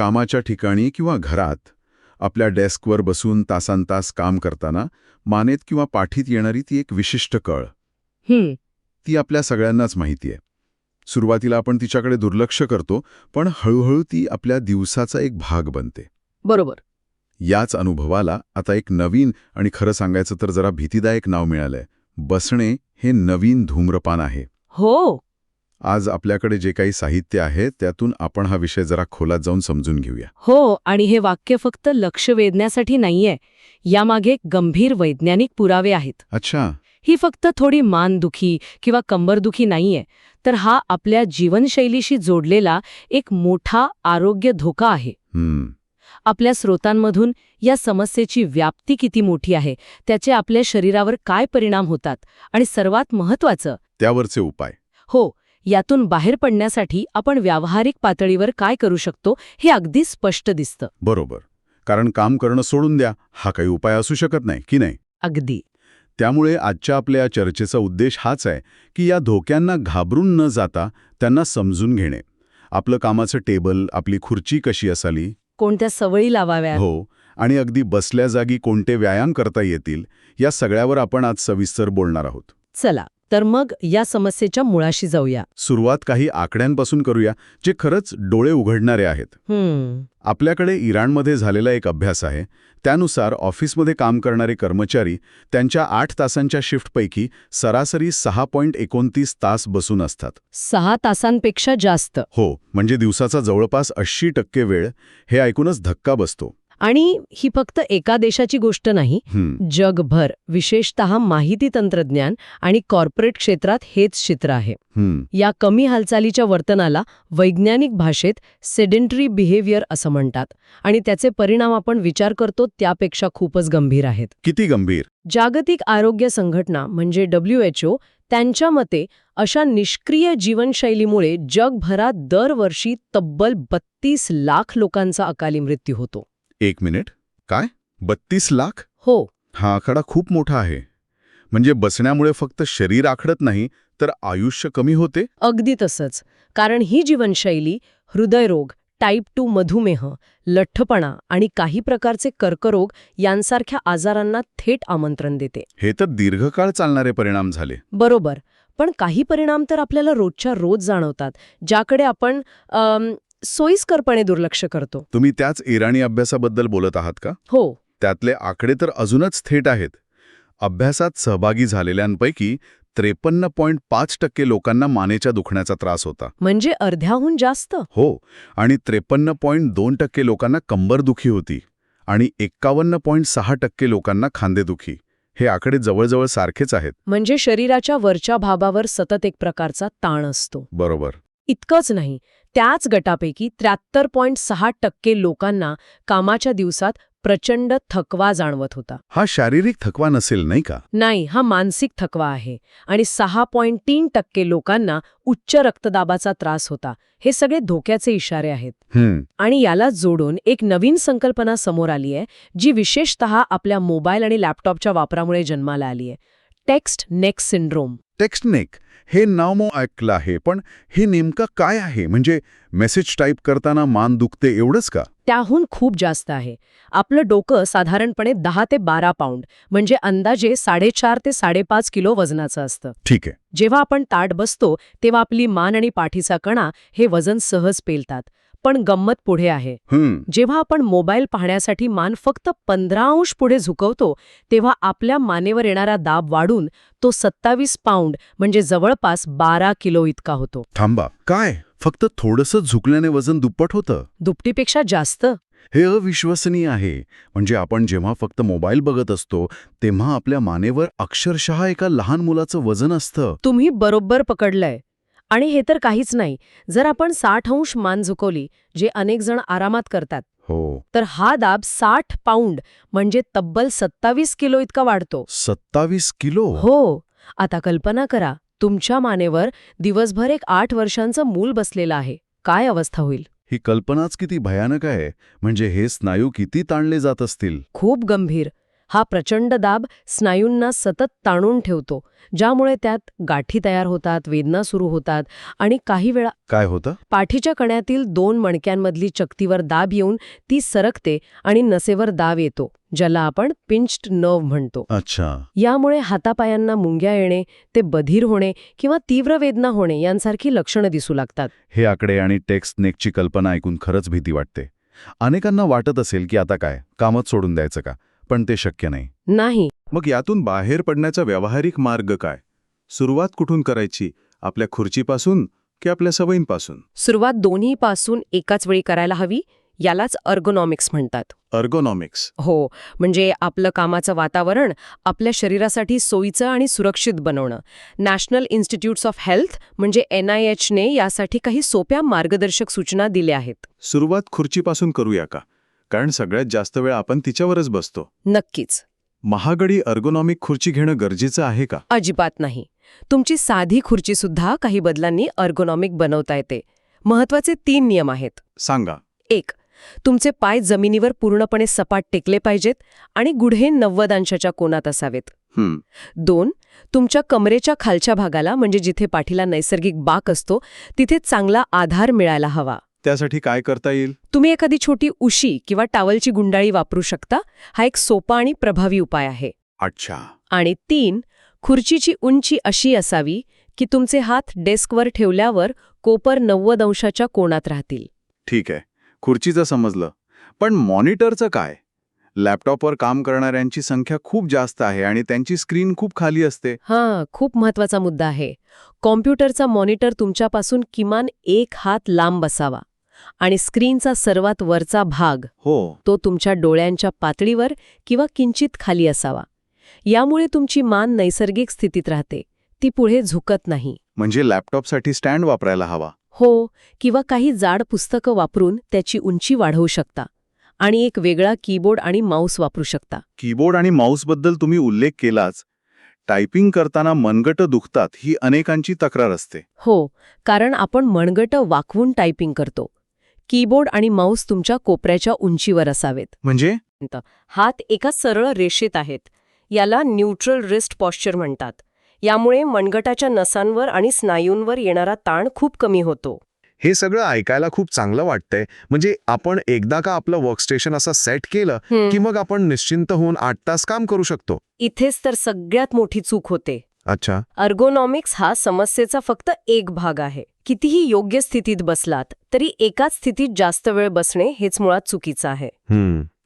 कामाच्या ठिकाणी किंवा घरात आपल्या डेस्कवर बसून तासांतास काम करताना मानेत किंवा पाठीत येणारी ती एक विशिष्ट कळ. हं, ती आपल्या सगळ्यांनाच माहिती आहे सुरुवातीला आपण तिच्याकडे दुर्लक्ष करतो पण हळूहळू ती आपल्या दिवसाचा एक भाग बनते. बरोबर. याच अनुभवाला आता एक नवीन आणि खरं सांगायचं तर जरा भीतीदायक नाव मिळालंय. बसणे हे नवीन धूम्रपान आहे. हो. आज आपल्याकडे जे काही साहित्य आहे त्यातून आपण हा विषय जरा खोलात जाऊन समजून घेऊया. हो आणि हे वाक्य फक्त लक्ष वेधण्यासाठी नाहीये. यामागे गंभीर वैज्ञानिक पुरावे आहेत. अच्छा. ही फक्त थोडी मानदुखी किंवा कंबरदुखी नाहीये तर हा आपल्या जीवनशैलीशी जोडलेला एक मोठा आरोग्य धोका आहे. हम्म. आपल्या स्रोतांमधून या समस्येची व्याप्ती किती मोठी आहे त्याचे आपल्या शरीरावर काय परिणाम होतात आणि सर्वात महत्वाचं त्यावरचे उपाय. हो यातून बाहेर पडण्यासाठी आपण व्यावहारिक पातळीवर काय करू शकतो हे अगदी स्पष्ट दिसतं. बरोबर. कारण काम करणं सोडून द्या हा काही उपाय असू शकत नाही की नाही? अगदी. त्यामुळे आजच्या आपल्या या चर्चेचा उद्देश हाच आहे की या धोक्यांना घाबरून न जाता त्यांना समजून घेणे. आपलं कामाचं टेबल आपली खुर्ची कशी असावी कोणत्या सवयी लावाव्यात? हो. आणि अगदी बसल्या जागी कोणते व्यायाम करता येतील या सगळ्यावर आपण आज सविस्तर बोलणार आहोत. चला. तर मग या समस्येच्या मुळाशी जाऊया. सुरुवात काही आकड्यांपासून करूया जे खरंच डोळे उघडणारे आहेत. हम्म. आपल्याकडे इराणमध्ये झालेला एक अभ्यास आहे त्यानुसार ऑफिसमध्ये काम करणारे कर्मचारी त्यांच्या आठ तासांच्या शिफ्टपैकी सरासरी सहा पॉईंट एकोणतीस तास बसून असतात. सहा तासांपेक्षा जास्त. हो म्हणजे दिवसाचा जवळपास ऐंशी टक्के वेळ हे ऐकूनच धक्का बसतो. आणि ही फक्त एका देशाची गोष्ट नाही जगभर विशेषत माहिती तंत्रज्ञान आणि कॉर्पोरेट क्षेत्रात हेच चित्र आहे. या कमी हालचालीच्या वर्तनाला वैज्ञानिक भाषेत सेडेंटरी बिहेवियर असं म्हणतात आणि त्याचे परिणाम आपण विचार करतो त्यापेक्षा खूपच गंभीर आहेत. किती गंभीर? जागतिक आरोग्य संघटना म्हणजे डब्ल्यू एच ओ त्यांच्या मते अशा निष्क्रिय जीवनशैलीमुळे जगभरात दरवर्षी तब्बल बत्तीस लाख लोकांचा अकाली मृत्यू होतो. एक मिनिट. काय? बत्तीस लाख? हो. हा आकडा खूप मोठा आहे. म्हणजे बसण्यामुळे फक्त शरीर आखडत नाही तर आयुष्य कमी होते? अगदी तसंच. कारण ही जीवनशैली हृदयरोग टाईप टू मधुमेह लठ्ठपणा आणि काही प्रकारचे कर्करोग यांसारख्या आजारांना थेट आमंत्रण देते. हे तर दीर्घकाळ चालणारे परिणाम झाले. बरोबर. पण काही परिणाम तर आपल्याला रोजच्या रोज जाणवतात ज्याकडे आपण अम, सोयीस्करपणे दुर्लक्ष करतो. तुम्ही त्याच इराणी अभ्यासाबद्दल बोलत आहात का? हो. त्यातले आकडे तर अजूनच थेट आहेत. अभ्यासात सहभागी झालेल्यांपैकी त्रेपन्न पॉईंट पाच टक्के लोकांना मानेच्या दुखण्याचा त्रास होता. म्हणजे अर्ध्याहून जास्त? हो. आणि त्रेपन्न पॉईंट दोन टक्के लोकांना कंबरदुखी होती आणि एक्कावन्न पॉईंट सहा टक्के लोकांना खांदेदुखी. हे आकडे जवळजवळ सारखेच आहेत. म्हणजे शरीराच्या वरच्या भागावर सतत एक प्रकारचा ताण असतो. बरोबर. इतकंच नाही त्याच गटापैकी त्र्याहत्तर पॉईंट सहा टक्के लोकांना कामाच्या दिवसात प्रचंड थकवा जाणवत होता. हा शारीरिक थकवा नसेल नाही का? नाही हा मानसिक थकवा आहे आणि सहा पॉईंट तीन टक्के लोकांना उच्च रक्तदाबाचा त्रास होता. हे सगळे धोक्याचे इशारे आहेत. आणि याला जोडून एक नवीन संकल्पना समोर आली आहे जी विशेषतः आपल्या मोबाईल आणि लॅपटॉपच्या वापरामुळे जन्माला आली आहे. Text neck syndrome. टेक्स्टनेक हे नाव मो ऐकलं आहे पण हे नेमकं काय आहे? म्हणजे मेसेज टाईप करताना मान दुखते एवढंच का? त्याहून खूप जास्त आहे. आपलं डोकं साधारणपणे दहा ते बारा पाऊंड म्हणजे अंदाजे साडेचार ते साडेपाच किलो वजनाचं असतं. ठीक आहे. जेव्हा आपण ताट बसतो तेव्हा आपली मान आणि पाठीचा कणा हे वजन सहज पेलतात. पण गंमत पुढे आहे. जेव्हा आपण मोबाईल पाहण्यासाठी मान फक्त पंधरा अंश पुढे झुकवतो तेव्हा आपल्या मानेवर येणारा दाब वाढून तो सत्तावीस पाऊंड म्हणजे जवळपास बारा किलो इतका होतो. थांबा. काय? फक्त थोडंसं झुकल्याने वजन दुप्पट होतं? दुपटीपेक्षा जास्त. हे अविश्वसनीय आहे. म्हणजे आपण जेव्हा फक्त मोबाईल बघत असतो तेव्हा आपल्या मानेवर अक्षरशः एका लहान मुलाचं वजन असतं. तुम्ही बरोबर पकडलंय. आणि हे तर काहीच नाही. जर आपण साठ अंश मान झुकवली जे अनेक जण आरामात करतात हो. तर हा दाब साठ पाऊंड म्हणजे तब्बल सत्तावीस किलो इतका वाढतो. सत्तावीस किलो? हो. आता कल्पना करा तुमच्या मानेवर दिवसभर एक आठ वर्षांचं मूल बसलेलं आहे. काय अवस्था होईल? ही कल्पनाच किती भयानक आहे. म्हणजे हे स्नायू किती ताणले जात असतील? खूप गंभीर. हा प्रचंड दाब स्नायूंना सतत ताणून ठेवतो ज्यामुळे त्यात गाठी तयार होतात वेदना सुरू होतात आणि काही वेळा काय होतं? पाठीच्या कण्यातील दोन मणक्यांमधली चकतीवर दाब येऊन ती सरकते आणि नसेवर दाब येतो ज्याला आपण पिंच्ड नर्व म्हणतो. अच्छा. यामुळे हातापायांना मुंग्या येणे ते बधीर होणे किंवा तीव्र वेदना होणे यांसारखी लक्षणं दिसू लागतात. हे आकडे आणि टेक्स्ट नेकची कल्पना ऐकून खरंच भीती वाटते. अनेकांना वाटत असेल की आता काय? कामच सोडून द्यायचं का? पण ते शक्य नाही. नाही. मग यातून बाहेर पडण्याचा व्यावहारिक मार्ग काय? सुरुवात कुठून करायची? आपल्या खुर्चीपासून की आपल्या सवयींपासून? सुरुवात दोन्हीपासून एकाच वेळी करायला हवी यालाच अर्गोनॉमिक्स म्हणतात. अर्गोनॉमिक्स हो म्हणजे आपलं कामाचं वातावरण आपल्या शरीरासाठी सोयीचं आणि सुरक्षित बनवणं. नॅशनल इन्स्टिट्यूट्स ऑफ हेल्थ म्हणजे एन आय एचने यासाठी काही सोप्या मार्गदर्शक सूचना दिल्या आहेत. सुरुवात खुर्चीपासून करूया का? कारण सगळ्यात जास्त वेळ आपण तिच्यावरच बसतो. नक्कीच. महागडी अर्गोनॉमिक खुर्ची घेणं गरजेचं आहे का? अजिबात नाही. तुमची साधी खुर्चीसुद्धा काही बदलांनी अर्गोनॉमिक बनवता येते. महत्त्वाचे तीन नियम आहेत. सांगा. एक तुमचे पाय जमिनीवर पूर्णपणे सपाट टेकले पाहिजेत आणि गुढे नव्वद अंशाच्या कोनात असावेत. दोन तुमच्या कमरेच्या खालच्या भागाला म्हणजे जिथे पाठीला नैसर्गिक बाक असतो तिथे चांगला आधार मिळायला हवा. त्यासाठी काय करता येईल? तुम्ही एखादी छोटी उशी किंवा टावलची गुंडाळी वापरू शकता. हा एक सोपा आणि प्रभावी उपाय आहे. अच्छा. आणि तीन खुर्चीची उंची अशी असावी की तुमचे हात डेस्कवर ठेवल्यावर कोपर नव्वद अंशाच्या कोणात राहतील. ठीक आहे. खुर्चीचं समजलं. पण मॉनिटरचं काय? लॅपटॉपवर काम करणाऱ्यांची संख्या खूप जास्त आहे आणि त्यांची स्क्रीन खूप खाली असते. हां खूप महत्त्वाचा मुद्दा आहे. कॉम्प्युटरचा मॉनिटर तुमच्यापासून किमान एक हात लांब असावा. आणि स्क्रीनचा सर्वात वरचा भाग हो. तो तुमच्या डोळ्यांच्या पातळीवर किंवा किंचित खाली असावा. यामुळे तुमची मान नैसर्गिक स्थितीत राहते. ती पुढे झुकत नाही. म्हणजे लॅपटॉपसाठी स्टँड वापरायला हवा. हो किंवा काही जाड पुस्तकं वापरून त्याची उंची वाढवू शकता. आणि एक वेगळा कीबोर्ड आणि माऊस वापरू शकता. कीबोर्ड आणि माऊसबद्दल तुम्ही उल्लेख केलाच. टायपिंग करताना मनगटं दुखतात ही अनेकांची तक्रार असते. हो कारण आपण मनगटं वाकवून टायपिंग करतो. कीबोर्ड आणि माऊस तुमच्या कोपऱ्याच्या उंचीवर असावेत. म्हणजे? हात एका सरळ रेषेत आहेत. याला न्यूट्रल रिस्ट पॉश्चर म्हणतात. यामुळे मनगटाच्या नसांवर आणि स्नायूंवर येणारा ताण खूप कमी होतो. हे सगळं ऐकायला खूप चांगलं वाटतंय. म्हणजे आपण एकदा का आपलं वर्कस्टेशन असं सेट केलं की मग आपण निश्चिंत होऊन आठ तास काम करू शकतो? इथेच तर सगळ्यात मोठी चूक होते. अच्छा. अर्गोनॉमिक्स हा समस्येचा फक्त एक भाग आहे. कितीही योग्य स्थितीत बसलात तरी एकाच स्थितीत जास्त वेळ बसणे हेच मुळात चुकीचं आहे.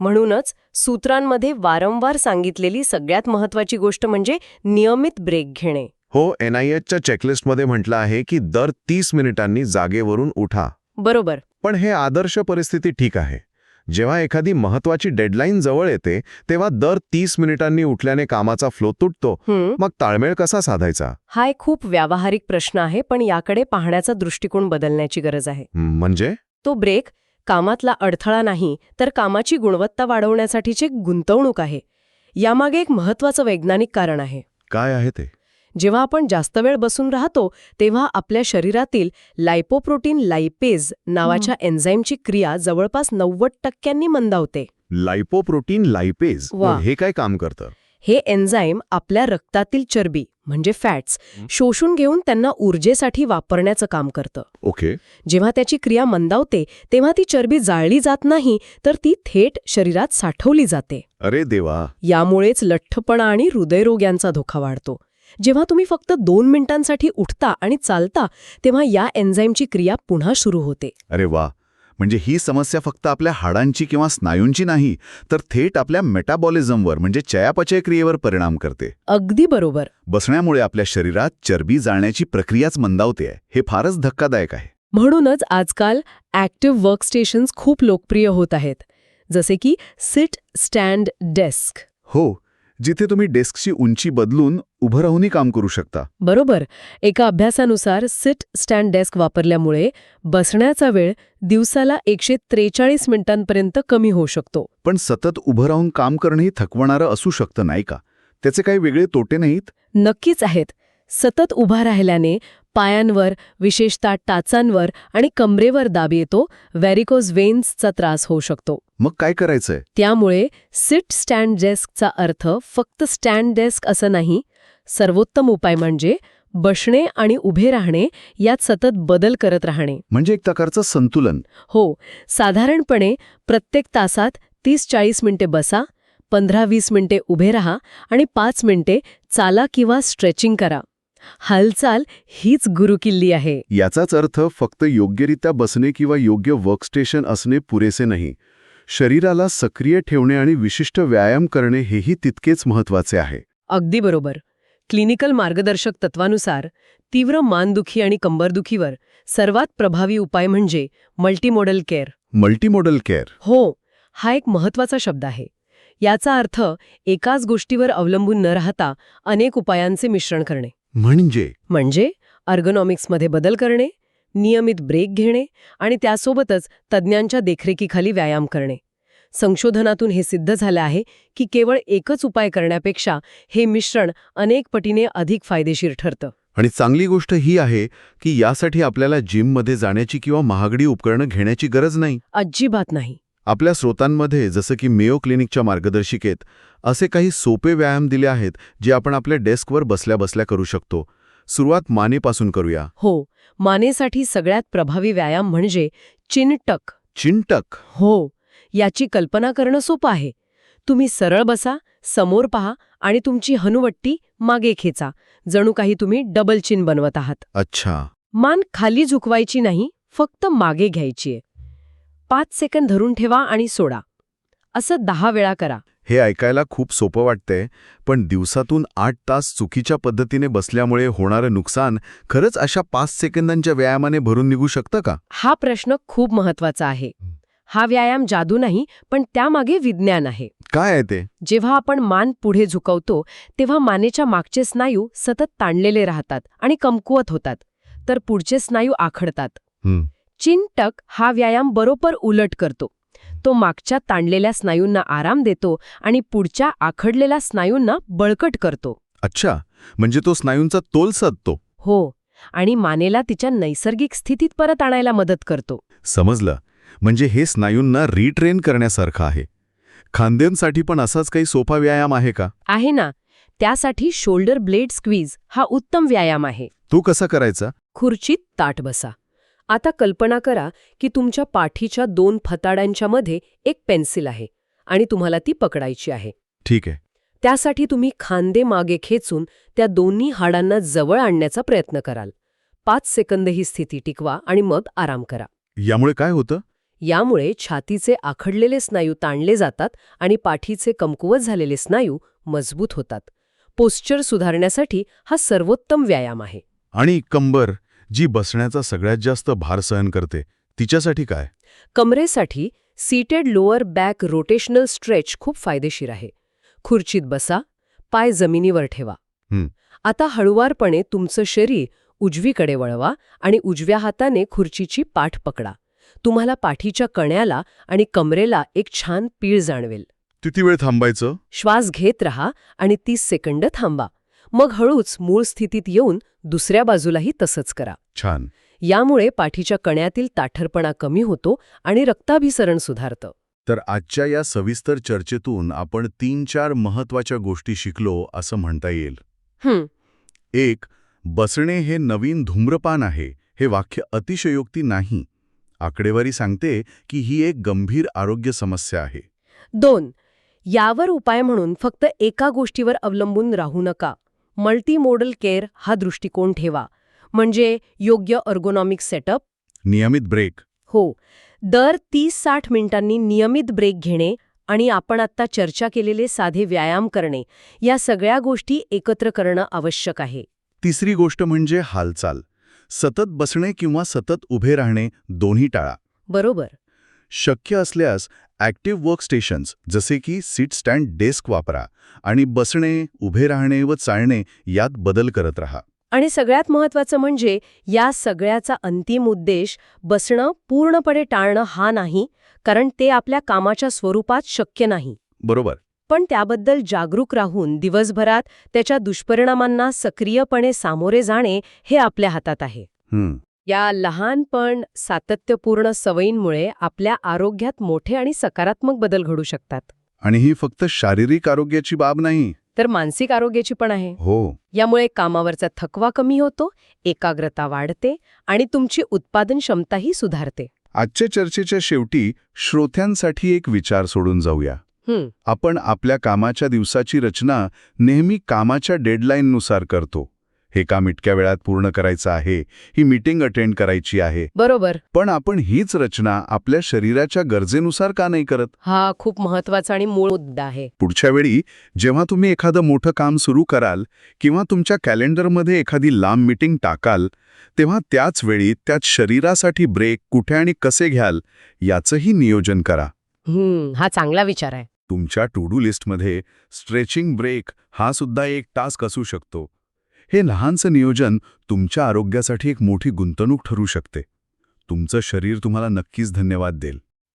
म्हणूनच सूत्रांमध्ये वारंवार सांगितलेली सगळ्यात महत्वाची गोष्ट म्हणजे नियमित ब्रेक घेणे. हो एन आय एचच्या चेकलिस्टमध्ये म्हटलं आहे की दर तीस मिनिटांनी जागेवरून उठा. बरोबर. पण हे आदर्श परिस्थिती ठीक आहे. जेव्हा एखादी महत्वाची डेडलाईन जवळ येते तेव्हा दर तीस मिनिटांनी उठल्याने कामाचा फ्लो तुटतो. मग ताळमेळ कसा साधायचा? हा एक खूप व्यावहारिक प्रश्न आहे पण याकडे पाहण्याचा दृष्टिकोन बदलण्याची गरज आहे. म्हणजे? तो ब्रेक कामातला अडथळा नाही तर कामाची गुणवत्ता वाढवण्यासाठीची एक गुंतवणूक आहे. यामागे एक महत्वाचं वैज्ञानिक कारण आहे. काय आहे ते? जेव्हा आपण जास्त वेळ बसून राहतो तेव्हा आपल्या शरीरातील लायपोप्रोटीन लायपेज नावाच्या एन्झाईमची क्रिया जवळपास नव्वद टक्क्यांनी मंदावते. लायपोप्रोटीन लायपेज वा. हे काय काम करतं? हे एन्झाईम आपल्या रक्तातील चरबी म्हणजे फॅट्स शोषून घेऊन त्यांना ऊर्जेसाठी वापरण्याचं काम करतं. ओके. जेव्हा त्याची क्रिया मंदावते तेव्हा ती चरबी जाळली जात नाही तर ती थेट शरीरात साठवली जाते. अरे देवा. यामुळेच लठ्ठपणा आणि हृदयरोग यांचा धोका वाढतो. जेव्हा तुम्ही फक्त दोन मिनिटांसाठी उठता आणि चालता तेव्हा या एन्झाईमची क्रिया पुन्हा सुरू होते. अरे वा! म्हणजे ही समस्या फक्त आपल्या हाडांची किंवा स्नायूंची नाही तर थेट आपल्या मेटाबॉलिझमवर म्हणजे चयापचय क्रियेवर परिणाम करते. अगदी बरोबर. बसण्यामुळे आपल्या शरीरात चरबी जाळण्याची प्रक्रियाच मंदावते हे फारच धक्कादायक आहे. म्हणूनच आजकाल ॲक्टिव्ह वर्कस्टेशन्स खूप लोकप्रिय होत आहेत जसे की सिट स्टँड डेस्क. हो जिथे तुम्ही डेस्कची उंची बदलून उभं राहूनही काम करू शकता. बरोबर. एका अभ्यासानुसार सिट स्टँड डेस्क वापरल्यामुळे बसण्याचा वेळ दिवसाला एकशे त्रेचाळीस मिनिटांपर्यंत कमी होऊ शकतो. पण सतत उभं राहून काम करणंही थकवणारं असू शकतं नाही का? त्याचे काही वेगळे तोटे नाहीत? नक्कीच आहेत. सतत उभा राहिल्याने पायांवर विशेषतः टाचांवर आणि कमरेवर दाब येतो व्हॅरिकोज वेन्सचा त्रास होऊ शकतो. मग काय करायचंय? त्यामुळे सिट स्टँड डेस्कचा अर्थ फक्त स्टँड डेस्क असं नाही सर्वोत्तम उपाय म्हणजे बसणे आणि उभे राहणे यात सतत बदल करत राहणे. म्हणजे एक प्रकारचं संतुलन. हो साधारणपणे प्रत्येक तासात तीस चाळीस मिनिटे बसा पंधरा वीस मिनिटे उभे राहा आणि पाच मिनिटे चाला किंवा स्ट्रेचिंग करा. हालचाल हीच गुरुकिल्ली आहे. याचाच अर्थ फक्त योग्यरित्या बसणे किंवा योग्य वर्कस्टेशन असणे पुरेसे नाही. शरीराला सक्रिय ठेवणे आणि विशिष्ट व्यायाम करणे हेही तितकेच महत्त्वाचे आहे. अगदी बरोबर. क्लिनिकल मार्गदर्शक तत्वानुसार तीव्र मानदुखी आणि कंबरदुखीवर सर्वात प्रभावी उपाय म्हणजे मल्टीमोडल केअर मल्टीमोडल केअर हो हा एक महत्त्वाचा शब्द आहे. याचा अर्थ एकाच गोष्टीवर अवलंबून न राहता अनेक उपायांचे मिश्रण करणे. म्हणजे? म्हणजे अर्गनॉमिक्समध्ये बदल करणे नियमित ब्रेक घेणे आणि त्यासोबतच तज्ज्ञांच्या देखरेखीखाली व्यायाम करणे. संशोधनातून हे सिद्ध झालं आहे की केवळ एकच उपाय करण्यापेक्षा हे मिश्रण अनेक पटीने अधिक फायदेशीर ठरतं. आणि चांगली गोष्ट ही आहे की यासाठी आपल्याला जिममध्ये जाण्याची किंवा महागडी उपकरणं घेण्याची गरज नाही. अजिबात नाही. आपल्या स्रोतांमध्ये जसं की मेयो क्लिनिकच्या मार्गदर्शिकेत असे काही सोपे व्यायाम दिले आहेत जे आपण आपल्या डेस्कवर बसल्या बसल्या करू शकतो. सुरुवात मानेपासून करूया. हो मानेसाठी सगळ्यात प्रभावी व्यायाम म्हणजे चिनटक. चिंटक हो याची कल्पना करणं सोपं आहे. तुम्ही सरळ बसा समोर पहा आणि तुमची हनुवट्टी मागे खेचा जणू काही तुम्ही डबल चिन बनवत आहात. अच्छा. मान खाली झुकवायची नाही फक्त मागे घ्यायचीय पाच सेकंद धरून ठेवा आणि सोडा. असं दहा वेळा करा. हे ऐकायला खूप सोपं वाटतंय पण दिवसातून आठ तास चुकीच्या पद्धतीने बसल्यामुळे होणारं नुकसान खरंच अशा पाच सेकंदांच्या व्यायामाने भरून निघू शकतं का? हा प्रश्न खूप महत्त्वाचा आहे. हा व्यायाम जादू नाही पण त्यामागे विज्ञान आहे. काय आहे ते? जेव्हा आपण मान पुढे झुकवतो तेव्हा मानेच्या मागचे स्नायू सतत ताणलेले राहतात आणि कमकुवत होतात तर पुढचे स्नायू आखडतात. चिनटक हा व्यायाम बरोबर उलट करतो. तो मागच्या ताणलेल्या स्नायूंना आराम देतो आणि पुढच्या आखडलेल्या स्नायूंना बळकट करतो. अच्छा म्हणजे तो स्नायूंचा तोल साधतो. हो आणि मानेला तिच्या नैसर्गिक स्थितीत परत आणायला मदत करतो. समजलं. म्हणजे हे स्नायूंना रिट्रेन करण्यासारखं आहे. खांद्यांसाठी पण असाच काही सोपा व्यायाम आहे का? आहे ना. त्यासाठी शोल्डर ब्लेड स्क्वीज हा उत्तम व्यायाम आहे. तो कसा करायचा? खुर्चीत ताट बसा. आता कल्पना करा की तुमच्या पाठीच्या दोन फताड्यांच्या मध्ये एक पेन्सिल आहे आणि तुम्हाला ती पकडायची आहे. ठीक आहे. त्यासाठी तुम्ही खांदे मागे खेचून त्या दोन्ही हाडांना जवळ आणण्याचा प्रयत्न कराल. पाच सेकंद ही स्थिती टिकवा आणि मग आराम करा. यामुळे काय होतं? यामुळे छातीचे आखडलेले स्नायू ताणले जातात आणि पाठीचे कमकुवत झालेले स्नायू मजबूत होतात. पोश्चर सुधारण्यासाठी हा सर्वोत्तम व्यायाम आहे. आणि कंबर जी बसण्याचा सगळ्यात जास्त भार सहन करते तिच्यासाठी काय? कमरेसाठी seated lower back rotational stretch खूप फायदेशीर आहे. खुर्चीत बसा पाय जमिनीवर ठेवा. आता हळुवारपणे तुमचं शरीर उजवीकडे वळवा आणि उजव्या हाताने खुर्चीची पाठ पकडा. तुम्हाला पाठीच्या कण्याला आणि कमरेला एक छान पीळ जाणवेल. किती वेळ थांबायचं? श्वास घेत रहा आणि तीस सेकंद थांबा. मग हळूच मूळ स्थितीत येऊन दुसऱ्या बाजूलाही तसंच करा. छान. यामुळे पाठीच्या कण्यातील ताठरपणा कमी होतो आणि रक्ताभिसरण सुधारतं. तर आजच्या या सविस्तर चर्चेतून आपण तीन चार महत्त्वाच्या गोष्टी शिकलो असं म्हणता येईल. एक बसणे हे नवीन धूम्रपान आहे हे वाक्य अतिशयोक्ती नाही. आकडेवारी सांगते की ही एक गंभीर आरोग्य समस्या आहे. दोन यावर उपाय म्हणून फक्त एका गोष्टीवर अवलंबून राहू नका. मल्टीमोडल केअर हा दृष्टिकोन ठेवा. म्हणजे योग्य अर्गोनॉमिक सेटअप नियमित ब्रेक हो. दर तीस साठ मिनिटांनी नियमित ब्रेक घेणे आणि आपण आत्ता चर्चा केलेले साधे व्यायाम करणे या सगळ्या गोष्टी एकत्र करणं आवश्यक आहे. तिसरी गोष्ट म्हणजे हालचाल. सतत बसणे किंवा सतत उभे राहणे दोन्ही टाळा. बरोबर. शक्य असल्यास ॲक्टिव्ह वर्कस्टेशन्स जसे की सीट स्टँड डेस्क वापरा आणि बसणे उभे राहणे व चालणे यात बदल करत राहा. आणि सगळ्यात महत्वाचं म्हणजे या सगळ्याचा अंतिम उद्देश बसणं पूर्णपणे टाळणं हा नाही कारण ते आपल्या कामाच्या स्वरूपात शक्य नाही. बरोबर. पण त्याबद्दल जागरूक राहून दिवसभरात त्याच्या दुष्परिणामांना सक्रियपणे सामोरे जाणे हे आपल्या हातात आहे. या लहान पण सातत्यपूर्ण सवयींमुळे आपल्या आरोग्यात मोठे आणि सकारात्मक बदल घडू शकतात. आणि ही फक्त शारीरिक आरोग्याची बाब नाही. तर मानसिक आरोग्याची पण आहे. हो. यामुळे कामावरचा थकवा कमी होतो एकाग्रता वाढते आणि तुमची उत्पादन क्षमताही सुधारते. आजच्या चर्चेच्या शेवटी श्रोत्यांसाठी एक विचार सोडून जाऊया. आपण आपल्या कामाच्या दिवसाची रचना नेहमी कामाच्या डेडलाईननुसार करतो. हे काम इतक्या वेळात पूर्ण करायचं आहे ही मीटिंग अटेंड करायची आहे. बरोबर. पण आपण हीच रचना आपल्या शरीराच्या गरजेनुसार का नाही करत? हा खूप महत्त्वाचा आणि मूळ मुद्दा आहे. पुढच्या वेळी जेव्हा तुम्ही एखादं मोठं काम सुरू कराल किंवा तुमच्या कॅलेंडरमध्ये एखादी लांब मीटिंग टाकाल तेव्हा त्याच वेळी त्यात शरीरासाठी ब्रेक कुठे आणि कसे घ्याल याचंही नियोजन करा. हम्म हा चांगला विचार आहे. तुमच्या टू डू लिस्टमध्ये स्ट्रेचिंग ब्रेक हा सुद्धा एक टास्क असू शकतो. हे लहानसं नियोजन तुमच्या आरोग्यासाठी एक मोठी गुंतवणूक ठरू शकते. तुमचं शरीर तुम्हाला नक्कीच धन्यवाद देईल.